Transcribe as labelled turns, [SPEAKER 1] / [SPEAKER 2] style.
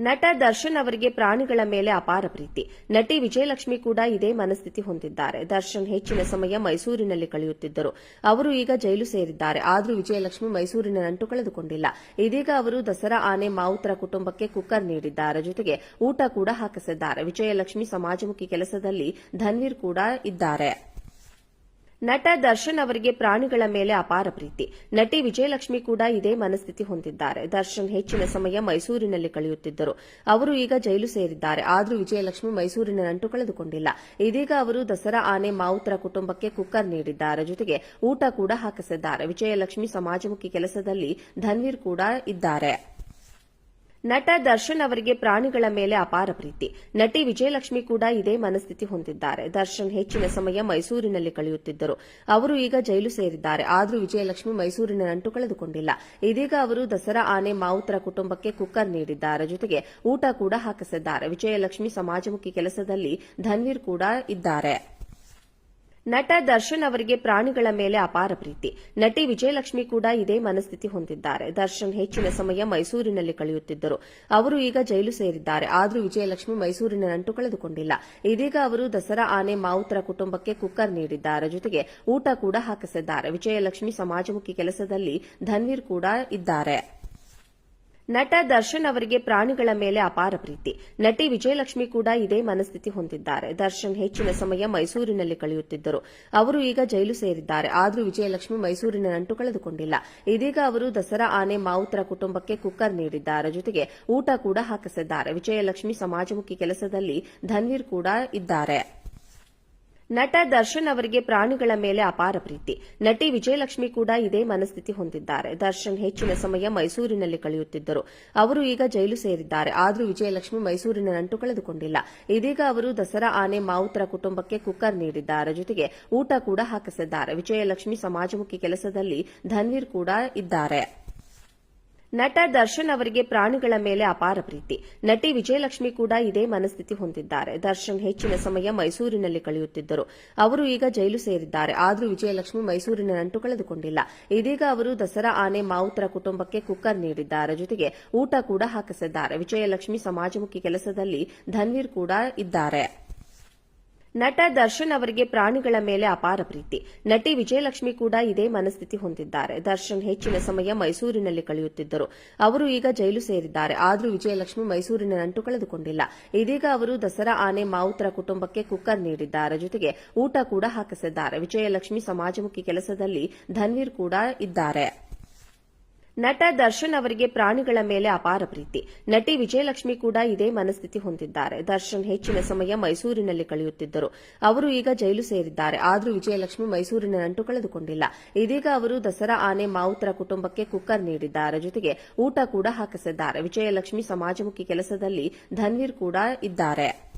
[SPEAKER 1] ನಟ ದರ್ಶನ್ ಅವರಿಗೆ ಪ್ರಾಣಿಗಳ ಮೇಲೆ ಅಪಾರ ಪ್ರೀತಿ. ನಟಿ ವಿಜಯಲಕ್ಷ್ಮಿ ಕೂಡ ಇದೇ ಮನಸ್ಥಿತಿ ಹೊಂದಿದ್ದಾರೆ. ದರ್ಶನ್ ಹೆಚ್ಚಿನ ಸಮಯ ಮೈಸೂರಿನಲ್ಲಿ ಕಳೆಯುತ್ತಿದ್ದರು. ಅವರು ಈಗ ಜೈಲು ಸೇರಿದ್ದಾರೆ. ಆದರೂ ವಿಜಯಲಕ್ಷ್ಮಿ ಮೈಸೂರಿನ ನಂಟು ಕಳೆದುಕೊಂಡಿಲ್ಲ. ಇದೀಗ ಅವರು ದಸರಾ ಆನೆ ಮಾವುತರ ಕುಟುಂಬಕ್ಕೆ ಕುಕ್ಕರ್ ನೀಡಿದ್ದಾರೆ. ಜೊತೆಗೆ ಊಟ ಕೂಡ ಹಾಕಿಸಿದ್ದಾರೆ. ವಿಜಯಲಕ್ಷ್ಮಿ ಸಮಾಜಮುಖಿ ಕೆಲಸದಲ್ಲಿ ಧನ್ವೀರ್ ಕೂಡ ಇದ್ದಾರೆ. ನಟ ದರ್ಶನ್ ಅವರಿಗೆ ಪ್ರಾಣಿಗಳ ಮೇಲೆ ಅಪಾರ ಪ್ರೀತಿ. ನಟಿ ವಿಜಯಲಕ್ಷ್ಮಿ ಕೂಡ ಇದೇ ಮನಸ್ಥಿತಿ ಹೊಂದಿದ್ದಾರೆ. ದರ್ಶನ್ ಹೆಚ್ಚಿನ ಸಮಯ ಮೈಸೂರಿನಲ್ಲಿ ಕಳೆಯುತ್ತಿದ್ದರು. ಅವರು ಈಗ ಜೈಲು ಸೇರಿದ್ದಾರೆ. ಆದರೂ ವಿಜಯಲಕ್ಷ್ಮಿ ಮೈಸೂರಿನ ನಂಟು ಕಳೆದುಕೊಂಡಿಲ್ಲ. ಇದೀಗ ಅವರು ದಸರಾ ಆನೆ ಮಾವುತರ ಕುಟುಂಬಕ್ಕೆ ಕುಕ್ಕರ್ ನೀಡಿದ್ದಾರೆ. ಜೊತೆಗೆ ಊಟ ಕೂಡ ಹಾಕಿಸಿದ್ದಾರೆ. ವಿಜಯಲಕ್ಷ್ಮಿ ಸಮಾಜಮುಖಿ ಕೆಲಸದಲ್ಲಿ ಧನ್ವೀರ್ ಕೂಡ ಇದ್ದಾರೆ. ನಟ ದರ್ಶನ್ ಅವರಿಗೆ ಪ್ರಾಣಿಗಳ ಮೇಲೆ ಅಪಾರ ಪ್ರೀತಿ. ನಟಿ ವಿಜಯಲಕ್ಷ್ಮಿ ಕೂಡ ಇದೇ ಮನಸ್ಥಿತಿ ಹೊಂದಿದ್ದಾರೆ. ದರ್ಶನ್ ಹೆಚ್ಚಿನ ಸಮಯ ಮೈಸೂರಿನಲ್ಲಿ ಕಳೆಯುತ್ತಿದ್ದರು. ಅವರು ಈಗ ಜೈಲು ಸೇರಿದ್ದಾರೆ. ಆದರೂ ವಿಜಯಲಕ್ಷ್ಮಿ ಮೈಸೂರಿನ ನಂಟು ಕಳೆದುಕೊಂಡಿಲ್ಲ. ಇದೀಗ ಅವರು ದಸರಾ ಆನೆ ಮಾವುತರ ಕುಟುಂಬಕ್ಕೆ ಕುಕ್ಕರ್ ನೀಡಿದ್ದಾರೆ. ಜೊತೆಗೆ ಊಟ ಕೂಡ ಹಾಕಿಸಿದ್ದಾರೆ. ವಿಜಯಲಕ್ಷ್ಮಿ ಸಮಾಜಮುಖಿ ಕೆಲಸದಲ್ಲಿ ಧನ್ವೀರ್ ಕೂಡ ಇದ್ದಾರೆ. ನಟ ದರ್ಶನ್ ಅವರಿಗೆ ಪ್ರಾಣಿಗಳ ಮೇಲೆ ಅಪಾರ ಪ್ರೀತಿ. ನಟಿ ವಿಜಯಲಕ್ಷ್ಮಿ ಕೂಡ ಇದೇ ಮನಸ್ಥಿತಿ ಹೊಂದಿದ್ದಾರೆ. ದರ್ಶನ್ ಹೆಚ್ಚಿನ ಸಮಯ ಮೈಸೂರಿನಲ್ಲಿ ಕಳೆಯುತ್ತಿದ್ದರು. ಅವರು ಈಗ ಜೈಲು ಸೇರಿದ್ದಾರೆ. ಆದರೂ ವಿಜಯಲಕ್ಷ್ಮಿ ಮೈಸೂರಿನ ನಂಟು ಕಳೆದುಕೊಂಡಿಲ್ಲ. ಇದೀಗ ಅವರು ದಸರಾ ಆನೆ ಮಾವುತರ ಕುಟುಂಬಕ್ಕೆ ಕುಕ್ಕರ್ ನೀಡಿದ್ದಾರೆ. ಜೊತೆಗೆ ಊಟ ಕೂಡ ಹಾಕಿಸಿದ್ದಾರೆ. ವಿಜಯಲಕ್ಷ್ಮಿ ಸಮಾಜಮುಖಿ ಕೆಲಸದಲ್ಲಿ ಧನ್ವೀರ್ ಕೂಡ ಇದ್ದಾರೆ. ನಟ ದರ್ಶನ್ ಅವರಿಗೆ ಪ್ರಾಣಿಗಳ ಮೇಲೆ ಅಪಾರ ಪ್ರೀತಿ. ನಟಿ ವಿಜಯಲಕ್ಷ್ಮಿ ಕೂಡ ಇದೇ ಮನಸ್ಥಿತಿ ಹೊಂದಿದ್ದಾರೆ. ದರ್ಶನ್ ಹೆಚ್ಚಿನ ಸಮಯ ಮೈಸೂರಿನಲ್ಲಿ ಕಳೆಯುತ್ತಿದ್ದರು. ಅವರು ಈಗ ಜೈಲು ಸೇರಿದ್ದಾರೆ. ಆದರೂ ವಿಜಯಲಕ್ಷ್ಮಿ ಮೈಸೂರಿನ ನಂಟು ಕಳೆದುಕೊಂಡಿಲ್ಲ. ಇದೀಗ ಅವರು ದಸರಾ ಆನೆ ಮಾವುತರ ಕುಟುಂಬಕ್ಕೆ ಕುಕ್ಕರ್ ನೀಡಿದ್ದಾರೆ. ಜೊತೆಗೆ ಊಟ ಕೂಡ ಹಾಕಿಸಿದ್ದಾರೆ. ವಿಜಯಲಕ್ಷ್ಮಿ ಸಮಾಜಮುಖಿ ಕೆಲಸದಲ್ಲಿ ಧನ್ವೀರ್ ಕೂಡ ಇದ್ದಾರೆ. ನಟ ದರ್ಶನ್ ಅವರಿಗೆ ಪ್ರಾಣಿಗಳ ಮೇಲೆ ಅಪಾರ ಪ್ರೀತಿ. ನಟಿ ವಿಜಯಲಕ್ಷ್ಮಿ ಕೂಡ ಇದೇ ಮನಸ್ಥಿತಿ ಹೊಂದಿದ್ದಾರೆ. ದರ್ಶನ್ ಹೆಚ್ಚಿನ ಸಮಯ ಮೈಸೂರಿನಲ್ಲಿ ಕಳೆಯುತ್ತಿದ್ದರು. ಅವರು ಈಗ ಜೈಲು ಸೇರಿದ್ದಾರೆ. ಆದರೂ ವಿಜಯಲಕ್ಷ್ಮಿ ಮೈಸೂರಿನ ನಂಟು ಕಳೆದುಕೊಂಡಿಲ್ಲ. ಇದೀಗ ಅವರು ದಸರಾ ಆನೆ ಮಾವುತರ ಕುಟುಂಬಕ್ಕೆ ಕುಕ್ಕರ್ ನೀಡಿದ್ದಾರೆ. ಜೊತೆಗೆ ಊಟ ಕೂಡ ಹಾಕಿಸಿದ್ದಾರೆ. ವಿಜಯಲಕ್ಷ್ಮಿ ಸಮಾಜಮುಖಿ ಕೆಲಸದಲ್ಲಿ ಧನ್ವೀರ್ ಕೂಡ ಇದ್ದಾರೆ. ನಟ ದರ್ಶನ್ ಅವರಿಗೆ ಪ್ರಾಣಿಗಳ ಮೇಲೆ ಅಪಾರ ಪ್ರೀತಿ. ನಟಿ ವಿಜಯಲಕ್ಷ್ಮಿ ಕೂಡ ಇದೇ ಮನಸ್ಥಿತಿ ಹೊಂದಿದ್ದಾರೆ. ದರ್ಶನ್ ಹೆಚ್ಚಿನ ಸಮಯ ಮೈಸೂರಿನಲ್ಲಿ ಕಳೆಯುತ್ತಿದ್ದರು. ಅವರು ಈಗ ಜೈಲು ಸೇರಿದ್ದಾರೆ. ಆದರೂ ವಿಜಯಲಕ್ಷ್ಮಿ ಮೈಸೂರಿನ ನಂಟು ಕಳೆದುಕೊಂಡಿಲ್ಲ. ಇದೀಗ ಅವರು ದಸರಾ ಆನೆ ಮಾವುತರ ಕುಟುಂಬಕ್ಕೆ ಕುಕ್ಕರ್ ನೀಡಿದ್ದಾರೆ. ಜೊತೆಗೆ ಊಟ ಕೂಡ ಹಾಕಿಸಿದ್ದಾರೆ. ವಿಜಯಲಕ್ಷ್ಮಿ ಸಮಾಜಮುಖಿ ಕೆಲಸದಲ್ಲಿ ಧನ್ವೀರ್ ಕೂಡ ಇದ್ದಾರೆ. ನಟ ದರ್ಶನ್ ಅವರಿಗೆ ಪ್ರಾಣಿಗಳ ಮೇಲೆ ಅಪಾರ ಪ್ರೀತಿ. ನಟಿ ವಿಜಯಲಕ್ಷ್ಮಿ ಕೂಡ ಇದೇ ಮನಸ್ಥಿತಿ ಹೊಂದಿದ್ದಾರೆ. ದರ್ಶನ್ ಹೆಚ್ಚಿನ ಸಮಯ ಮೈಸೂರಿನಲ್ಲಿ ಕಳೆಯುತ್ತಿದ್ದರು. ಅವರು ಈಗ ಜೈಲು ಸೇರಿದ್ದಾರೆ. ಆದರೂ ವಿಜಯಲಕ್ಷ್ಮಿ ಮೈಸೂರಿನ ನಂಟು ಕಳೆದುಕೊಂಡಿಲ್ಲ. ಇದೀಗ ಅವರು ದಸರಾ ಆನೆ ಮಾವುತರ ಕುಟುಂಬಕ್ಕೆ ಕುಕ್ಕರ್ ನೀಡಿದ್ದಾರೆ. ಜೊತೆಗೆ ಊಟ ಕೂಡ ಹಾಕಿಸಿದ್ದಾರೆ. ವಿಜಯಲಕ್ಷ್ಮಿ ಸಮಾಜಮುಖಿ ಕೆಲಸದಲ್ಲಿ ಧನ್ವೀರ್ ಕೂಡ ಇದ್ದಾರೆ. ನಟ ದರ್ಶನ್ ಅವರಿಗೆ ಪ್ರಾಣಿಗಳ ಮೇಲೆ ಅಪಾರ ಪ್ರೀತಿ. ನಟಿ ವಿಜಯಲಕ್ಷ್ಮಿ ಕೂಡ ಇದೇ ಮನಸ್ಥಿತಿ ಹೊಂದಿದ್ದಾರೆ. ದರ್ಶನ್ ಹೆಚ್ಚಿನ ಸಮಯ ಮೈಸೂರಿನಲ್ಲಿ ಕಳೆಯುತ್ತಿದ್ದರು. ಅವರು ಈಗ ಜೈಲು ಸೇರಿದ್ದಾರೆ. ಆದರೂ ವಿಜಯಲಕ್ಷ್ಮಿ ಮೈಸೂರಿನ ನಂಟು ಕಳೆದುಕೊಂಡಿಲ್ಲ. ಇದೀಗ ಅವರು ದಸರಾ ಆನೆ ಮಾವುತರ ಕುಟುಂಬಕ್ಕೆ ಕುಕ್ಕರ್ ನೀಡಿದ್ದಾರೆ. ಜೊತೆಗೆ ಊಟ ಕೂಡ ಹಾಕಿಸಿದ್ದಾರೆ. ವಿಜಯಲಕ್ಷ್ಮಿ ಸಮಾಜಮುಖಿ ಕೆಲಸದಲ್ಲಿ ಧನ್ವೀರ್ ಕೂಡ ಇದ್ದಾರೆ.